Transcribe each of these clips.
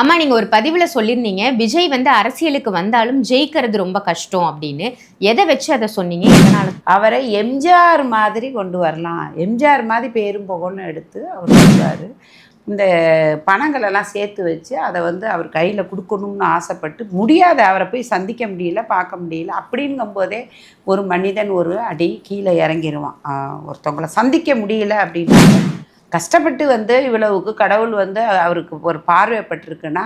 அம்மா நீங்கள் ஒரு பதிவில் சொல்லியிருந்தீங்க விஜய் வந்து அரசியலுக்கு வந்தாலும் ஜெயிக்கிறது ரொம்ப கஷ்டம் அப்படின்னு. எதை வச்சு அதை சொன்னீங்க? இதனால் அவரை எம்ஜிஆர் மாதிரி கொண்டு வரலாம். எம்ஜிஆர் மாதிரி பேரும் புகழும் எடுத்து அவர் சொல்வார் இந்த பணங்களெல்லாம் சேர்த்து வச்சு அதை வந்து அவர் கையில் கொடுக்கணும்னு ஆசைப்பட்டு முடியாத. அவரை போய் சந்திக்க முடியல பார்க்க முடியல. அப்படிங்கும்போதே ஒரு மனிதன் ஒரு அடி கீழே இறங்கிடுவான் ஒருத்தவங்களை ஒருத்தவங்கள சந்திக்க முடியல அப்படின்னு கஷ்டப்பட்டு வந்து இவ்வளவுக்கு கடவுள் வந்து அவருக்கு ஒரு பார்வைப்பட்டிருக்குன்னா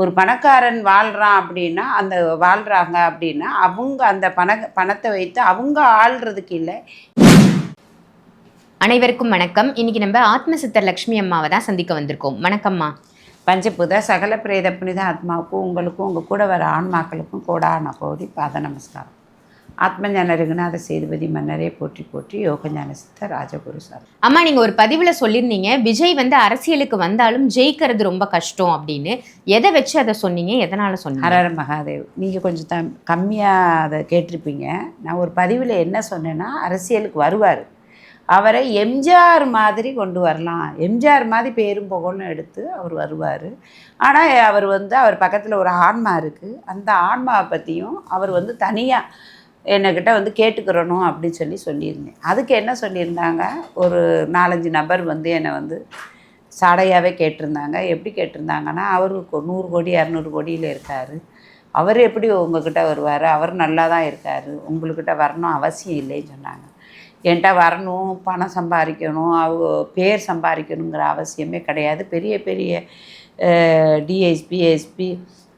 ஒரு பணக்காரன் வாழ்கிறான் அப்படின்னா அந்த வாழ்கிறாங்க அப்படின்னா அவங்க அந்த பண பணத்தை வைத்து அவங்க ஆள்றதுக்கு இல்லை. அனைவருக்கும் வணக்கம். இன்னைக்கு நம்ம ஆத்ம சித்தர் லட்சுமி அம்மாவை தான் சந்திக்க வந்திருக்கோம். வணக்கம்மா. பஞ்சபூத சகல பிரேத புனித ஆத்மாவுக்கும் உங்களுக்கும் உங்கள் கூட வர ஆன்மாக்களுக்கும் கோடான கோடி பாத நமஸ்காரம். ஆத்மஞான ரகுநாத சேதுபதி மன்னரே போற்றி போற்றி யோகஞான சித்த ராஜகுரு சார். அம்மா நீங்க ஒரு பதிவுல சொல்லியிருந்தீங்க விஜய் வந்து அரசியலுக்கு வந்தாலும் ஜெயிக்கிறது ரொம்ப கஷ்டம் அப்படின்னு. எதை வச்சு அதை சொன்னீங்க? எதனால சொன்னீங்க? ஹரஹர மகாதேவ் நீங்கள் கொஞ்சம் த கம்மியாக அதை கேட்டிருப்பீங்க. நான் ஒரு பதிவில் என்ன சொன்னேன்னா அரசியலுக்கு வருவார். அவரை எம்ஜிஆர் மாதிரி கொண்டு வரலாம். எம்ஜிஆர் மாதிரி பேரும் புகழும் எடுத்து அவர் வருவார். ஆனால் அவர் வந்து அவர் பக்கத்தில் ஒரு ஆன்மா இருக்குது அந்த ஆன்மாவை பற்றியும் அவர் வந்து தனியாக என்கிட்ட வந்து கேட்டுக்கிறணும் அப்படின்னு சொல்லி சொல்லியிருந்தேன். அதுக்கு என்ன சொல்லியிருந்தாங்க? ஒரு நாலஞ்சு நபர் வந்து என்னை வந்து சாடையாகவே கேட்டிருந்தாங்க. எப்படி கேட்டிருந்தாங்கன்னா அவருக்கு நூறு கோடி இரநூறு கோடியில் இருக்கார். அவர் எப்படி உங்ககிட்ட வருவார்? அவர் நல்லா தான் இருக்கார். உங்கள்கிட்ட வரணும் அவசியம் இல்லைன்னு சொன்னாங்க. என்கிட்ட வரணும் பணம் சம்பாதிக்கணும் அவங்க பேர் சம்பாதிக்கணுங்கிற அவசியமே கிடையாது. பெரிய பெரிய டிஎஸ்பி எஸ்பி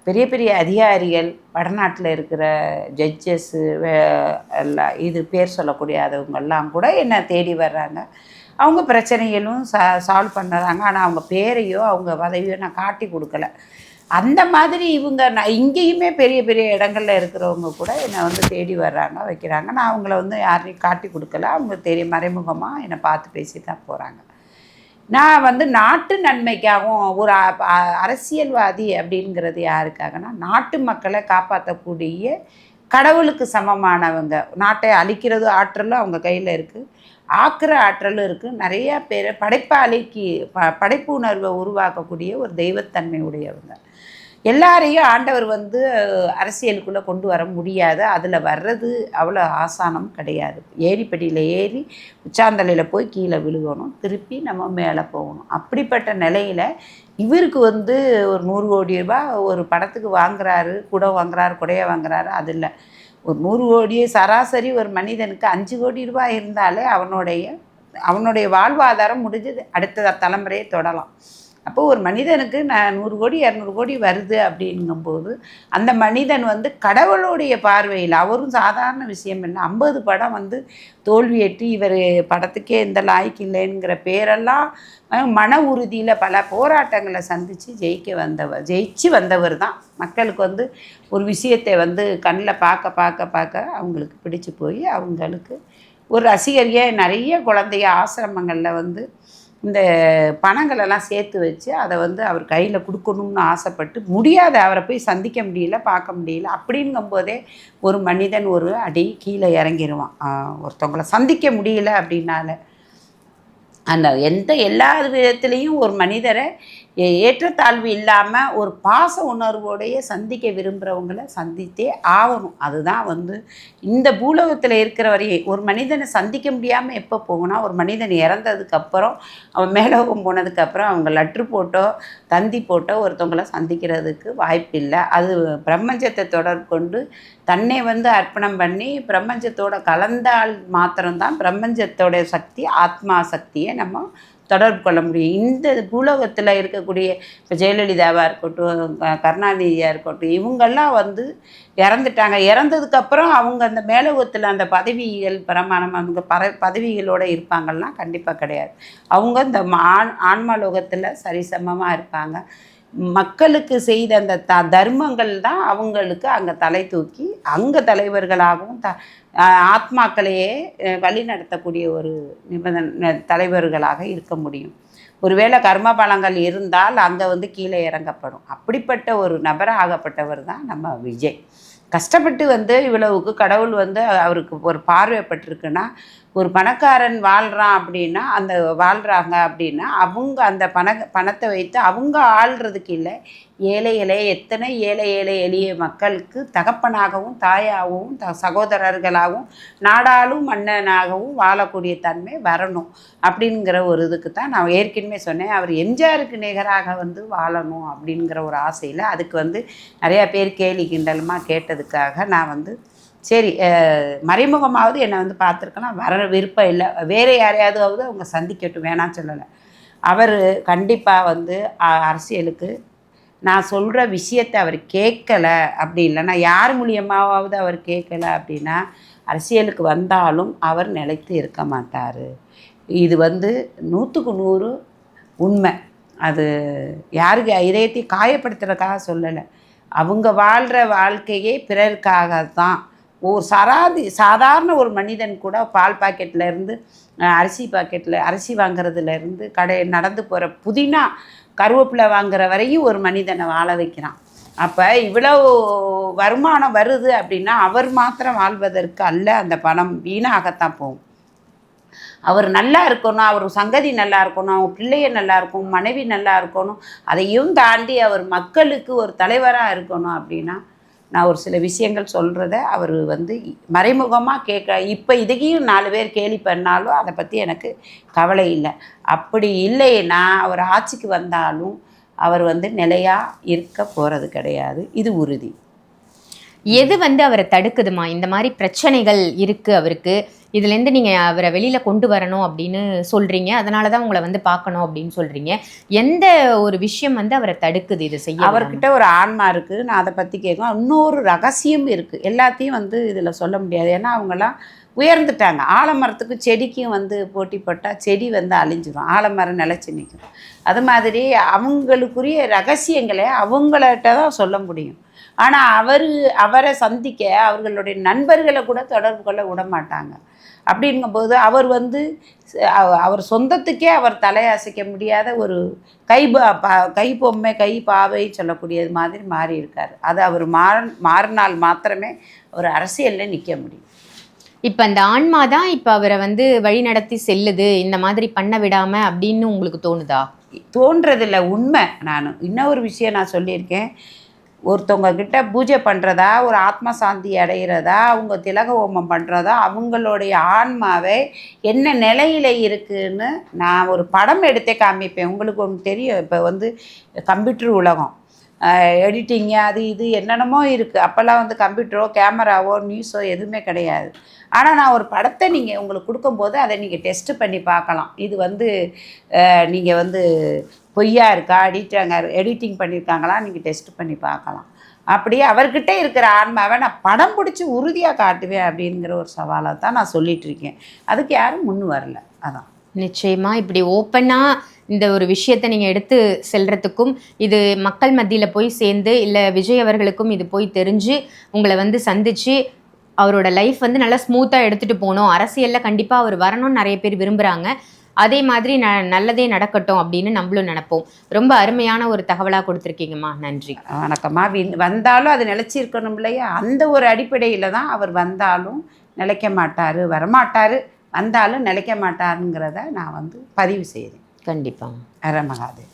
பெரிய பெரிய அதிகாரிகள் வடநாட்டில் இருக்கிற ஜட்ஜஸ்ஸு எல்லாம் இது பேர் சொல்லக்கூடியவங்கெல்லாம் கூட என்னை தேடி வர்றாங்க. அவங்க பிரச்சனைகளும் சா சால்வ் பண்ணுறாங்க. ஆனால் அவங்க பேரையோ அவங்க பதவியோ நான் காட்டி கொடுக்கல. அந்த மாதிரி இவங்க நான் இங்கேயுமே பெரிய பெரிய இடங்களில் இருக்கிறவங்க கூட என்னை வந்து தேடி வர்றாங்க வைக்கிறாங்க. நான் அவங்கள வந்து யாரையும் காட்டி கொடுக்கல. அவங்க தெரிய மறைமுகமாக என்னை பார்த்து பேசி தான் போகிறாங்க நான் வந்து நாட்டு நன்மைக்காகவும் ஒரு அ- அரசியல்வாதி அப்படிங்கிறது யாருக்காகனா நாட்டு மக்களை காப்பாற்றக்கூடிய கடவுளுக்கு சமமானவங்க. நாட்டை அழிக்கிறது ஆற்றலும் அவங்க கையில் இருக்குது ஆக்கிற ஆற்றலும் இருக்குது நிறையா பேர் படைப்பாளிக்கு ப படைப்பு உணர்வை உருவாக்கக்கூடிய ஒரு தெய்வத்தன்மை உடையவங்க. எல்லாரையும் ஆண்டவர் வந்து அரசியலுக்குள்ளே கொண்டு வர முடியாது. அதில் வர்றது அவ்வளோ ஆசானம் கிடையாது. ஏரிப்படியில் ஏறி உச்சாந்தலையில் போய் கீழே விழுகணும். திருப்பி நம்ம மேலே போகணும். அப்படிப்பட்ட நிலையில் இவருக்கு வந்து ஒரு நூறு கோடி ரூபாய் ஒரு படத்துக்கு வாங்குறாரு குடம் வாங்குறாரு குடையை வாங்குறாரு அது இல்லை. ஒரு நூறு கோடி சராசரி ஒரு மனிதனுக்கு அஞ்சு கோடி ரூபாய் இருந்தாலே அவனுடைய அவனுடைய வாழ்வாதாரம் முடிஞ்சது. அடுத்த தலைமுறையை தொடலாம். அப்போ ஒரு மனிதனுக்கு நான் நூறு கோடி இரநூறு கோடி வருது அப்படிங்கும்போது அந்த மனிதன் வந்து கடவுளுடைய பார்வையில் அவரும் சாதாரண விஷயம் இல்லை ஐம்பது படம் வந்து தோல்வியேற்று இவர் படத்துக்கே எந்த லாய்க்கு இல்லைங்கிற பேரெல்லாம் மன உறுதியில் பல போராட்டங்களை சந்தித்து ஜெயிக்க வந்தவர் ஜெயிச்சு வந்தவர் தான். மக்களுக்கு வந்து ஒரு விஷயத்தை வந்து கண்ணில் பார்க்க பார்க்க பார்க்க அவங்களுக்கு பிடிச்சி போய் அவங்களுக்கு ஒரு ரசிகரியே நிறைய குழந்தைய ஆசிரமங்களில் வந்து இந்த பணங்களெல்லாம் சேர்த்து வச்சு அதை வந்து அவர் கையில் கொடுக்கணும்னு ஆசைப்பட்டு முடியாத அவரை போய் சந்திக்க முடியல பார்க்க முடியல. அப்படிங்கும்போதே ஒரு மனிதன் ஒரு அடி கீழே இறங்கிடுவான் ஒருத்தவங்களை ஒருத்தவங்கள சந்திக்க முடியல அப்படின்னால. அந்த எந்த எல்லா விதத்துலேயும் ஒரு மனிதரை ஏற்றத்தாழ்வு இல்லாமல் ஒரு பாச உணர்வோடைய சந்திக்க விரும்புகிறவங்கள சந்தித்தே ஆகணும். அதுதான் வந்து இந்த பூலோகத்தில் இருக்கிற வரையும் ஒரு மனிதனை சந்திக்க முடியாமல் எப்போ போகணும்னா ஒரு மனிதன் இறந்ததுக்கப்புறம் அவன் மேலோகம் போனதுக்கப்புறம் அவங்க லெட்ரு போட்டோ தந்தி போட்டோ ஒருத்தவங்கள சந்திக்கிறதுக்கு வாய்ப்பில்லை அது பிரபஞ்சத்தை தொடர்பு கொண்டு தன்னை வந்து அர்ப்பணம் பண்ணி பிரபஞ்சத்தோட கலந்தால் மாத்திரம்தான் பிரபஞ்சத்தோடைய சக்தி ஆத்மா சக்தியை நம்ம தொடர்பு கொள்ள முடியும். இந்த பூலோகத்தில் இருக்கக்கூடிய இப்போ ஜெயலலிதாவாக இருக்கட்டும் கருணாநிதியாக இருக்கட்டும் இவங்கெல்லாம் வந்து இறந்துட்டாங்க. இறந்ததுக்கப்புறம் அவங்க அந்த மேலோகத்தில் அந்த பதவிகள் பிரமாணம் அவங்க பற பதவிகளோடு இருப்பாங்கலாம் கண்டிப்பாக கிடையாது. அவங்க இந்த மா- ஆண் ஆன்மலோகத்தில் சரிசமமாக இருப்பாங்க. மக்களுக்கு செய்த அந்த த தர்மங்கள் தான் அவங்களுக்கு அங்கே தலை தூக்கி அங்கே தலைவர்களாகவும் த ஆத்மாக்களையே வழி நடத்தக்கூடிய ஒரு நிபந்தனை தலைவர்களாக இருக்க முடியும். ஒருவேளை கர்ம பலங்கள் இருந்தால் அங்கே வந்து கீழே இறங்கப்படும். அப்படிப்பட்ட ஒரு நபராக ஆகப்பட்டவர் தான் நம்ம விஜய். கஷ்டப்பட்டு வந்து இவ்வளவுக்கு கடவுள் வந்து அவருக்கு ஒரு பார்வைப்பட்டிருக்குன்னா ஒரு பணக்காரன் வாழ்கிறான் அப்படின்னா அந்த வாழ்கிறாங்க அப்படின்னா அவங்க அந்த பண பணத்தை வைத்து அவங்க ஆள்றதுக்கு இல்லை. ஏழை எளிய எத்தனை ஏழை ஏழை எளிய மக்களுக்கு தகப்பனாகவும் தாயாகவும் த சகோதரர்களாகவும் நாடாளும் மன்னனாகவும் வாழக்கூடிய தன்மை வரணும் அப்படிங்கிற ஒரு இதுக்கு தான் நான் ஏற்கனவே சொன்னேன். அவர் எம்ஜிஆருக்கு நிகராக வந்து வாழணும் அப்படிங்கிற ஒரு ஆசையில் அதுக்கு வந்து நிறையா பேர் கேலி கிண்டலுமா கேட்டதுக்காக நான் வந்து சரி மறைமுகமாவது என்னை வந்து பார்த்துருக்கேன்னா வர விருப்பம் இல்லை. வேறு யாரையாவது அவங்க சந்திக்கட்டும் வேணாம் சொல்லலை. அவர் கண்டிப்பாக வந்து அரசியலுக்கு நான் சொல்கிற விஷயத்தை அவர் கேட்கல அப்படி இல்லைன்னா யார் மூலியமாவது அவர் கேட்கல அப்படின்னா அரசியலுக்கு வந்தாலும் அவர் நிலைத்து இருக்க மாட்டார். இது வந்து நூற்றுக்கு நூறு உண்மை. அது யாருக்கு இதயத்தை காயப்படுத்துறதுக்காக சொல்லலை. அவங்க வாழ்கிற வாழ்க்கையே பிறருக்காக தான் ஒரு சராதி சாதாரண ஒரு மனிதன் கூட பால் பாக்கெட்டில் இருந்து அரிசி பாக்கெட்டில் அரிசி வாங்குறதுலேருந்து கடை நடந்து போகிற புதினா கருவேப்பிலை வாங்குற வரையும் ஒரு மனிதனை வாழ வைக்கிறான். அப்போ இவ்வளோ வருமானம் வருது அப்படின்னா அவர் மாத்திரம் வாழ்வதற்கு அல்ல அந்த பணம் வீணாகத்தான் போகும். அவர் நல்லா இருக்கணும் அவர் சங்கதி நல்லா இருக்கணும் அவங்க பிள்ளைய நல்லா இருக்கணும் மனைவி நல்லா இருக்கணும் அதையும் தாண்டி அவர் மக்களுக்கு ஒரு தலைவராக இருக்கணும் அப்படின்னா நான் ஒரு சில விஷயங்கள் சொல்கிறத அவர் வந்து மறைமுகமாக கேட்க இப்போ இதையும் நாலு பேர் கேலி பண்ணாலும் அதை பற்றி எனக்கு கவலை இல்லை. அப்படி இல்லைன்னா அவர் ஆட்சிக்கு வந்தாலும் அவர் வந்து நிலையாக இருக்க போகிறது கிடையாது. இது உறுதி. எது வந்து அவரை தடுக்குதுமா? இந்த மாதிரி பிரச்சனைகள் இருக்கு அவருக்கு. இதுல இருந்து நீங்க அவரை வெளியில கொண்டு வரணும் அப்படின்னு சொல்றீங்க. அதனால தான் உங்களை வந்து பார்க்கணும் அப்படின்னு சொல்றீங்க. எந்த ஒரு விஷயம் வந்து அவரை தடுக்குது இது செய்ய? அவர்கிட்ட ஒரு ஆன்மா இருக்குது நான் அதை பற்றி கேட்கும் இன்னொரு ரகசியம் இருக்குது எல்லாத்தையும் வந்து இதில் சொல்ல முடியாது. ஏன்னா அவங்கெல்லாம் உயர்ந்துட்டாங்க. ஆலமரத்துக்கு செடிக்கும் வந்து போட்டி போட்டால் செடி வந்து அழிஞ்சிடும் ஆலமரம் நிலச்சி நிற்கும். அது மாதிரி அவங்களுக்குரிய ரகசியங்களை அவங்கள்ட்ட தான் சொல்ல முடியும். ஆனால் அவர் அவரை சந்திக்க அவர்களுடைய நண்பர்களை கூட தொடர்பு கொள்ள விட மாட்டாங்க அப்படிங்கும்போது அவர் வந்து அவர் சொந்தத்துக்கே அவர் தலையசைக்க முடியாத ஒரு கை கை பொம்மை கை பாவை சொல்லக்கூடியது மாதிரி மாறி இருக்கார். அது அவர் மாற மாறினால் மாத்திரமே ஒரு அரசியலில் நிற்க முடியும். இப்ப அந்த ஆன்மா தான் இப்ப அவரை வந்து வழி நடத்தி செல்லுது இந்த மாதிரி பண்ண விடாம அப்படின்னு உங்களுக்கு தோணுதா? தோன்றதில்ல உண்மை. நான் இன்னொரு விஷயம் நான் சொல்லியிருக்கேன். ஒருத்தவங்க கிட்ட பூஜை பண்ணுறதா ஒரு ஆத்ம சாந்தி அடைகிறதா அவங்க திலக ஹோமம் பண்ணுறதா அவங்களுடைய ஆன்மாவை என்ன நிலையில் இருக்குன்னு நான் ஒரு படம் எடுத்தே காமிப்பேன். உங்களுக்கு ஒன்று தெரியும். இப்போ வந்து கம்ப்யூட்டர் உலகம். எடிட்டிங்கு அது இது என்னென்னமோ இருக்குது அப்போல்லாம் வந்து கம்ப்யூட்டரோ கேமராவோ நியூஸோ எதுவுமே கிடையாது. ஆனால் நான் ஒரு படத்தை நீங்கள் உங்களுக்கு கொடுக்கும்போது அதை நீங்கள் டெஸ்ட் பண்ணி பார்க்கலாம். இது வந்து நீங்கள் வந்து பொய்யா இருக்கா? எடிட்டாங்க எடிட்டிங் பண்ணியிருக்காங்களா நீங்கள் டெஸ்ட் பண்ணி பார்க்கலாம். அப்படியே அவர்கிட்ட இருக்கிற ஆன்மாவை நான் படம் பிடிச்சி உறுதியாக காட்டுவேன் அப்படிங்கிற ஒரு சவாலை தான் நான் சொல்லிட்டு இருக்கேன். அதுக்கு யாரும் முன் வரல. அதான். நிச்சயமாக இப்படி ஓப்பனாக இந்த ஒரு விஷயத்தை நீங்கள் எடுத்து செல்கிறதுக்கும் இது மக்கள் மத்தியில் போய் சேர்ந்து இல்லை விஜய் அவர்களுக்கும் இது போய் தெரிஞ்சு உங்களை வந்து சந்திச்சு அவரோட லைஃப் வந்து நல்லா ஸ்மூத்தாக எடுத்துகிட்டு போகணும். அரசியலில் கண்டிப்பாக அவர் வரணும்னு நிறைய பேர் விரும்புகிறாங்க அதே மாதிரி ந நல்லதே நடக்கட்டும் அப்படின்னு நம்மளும் நினைப்போம். ரொம்ப அருமையான ஒரு தகவலா கொடுத்துருக்கீங்கம்மா. நன்றி. வணக்கம்மா. வந்தாலும் அது நிலச்சிருக்கணும் இல்லையா? அந்த ஒரு அடிப்படையில் தான் அவர் வந்தாலும் நிலைக்க மாட்டார் வரமாட்டார். வந்தாலும் நிலைக்க மாட்டாருங்கிறத நான் வந்து பதிவு செய்கிறேன் கண்டிப்பா. அர மகாதேவ்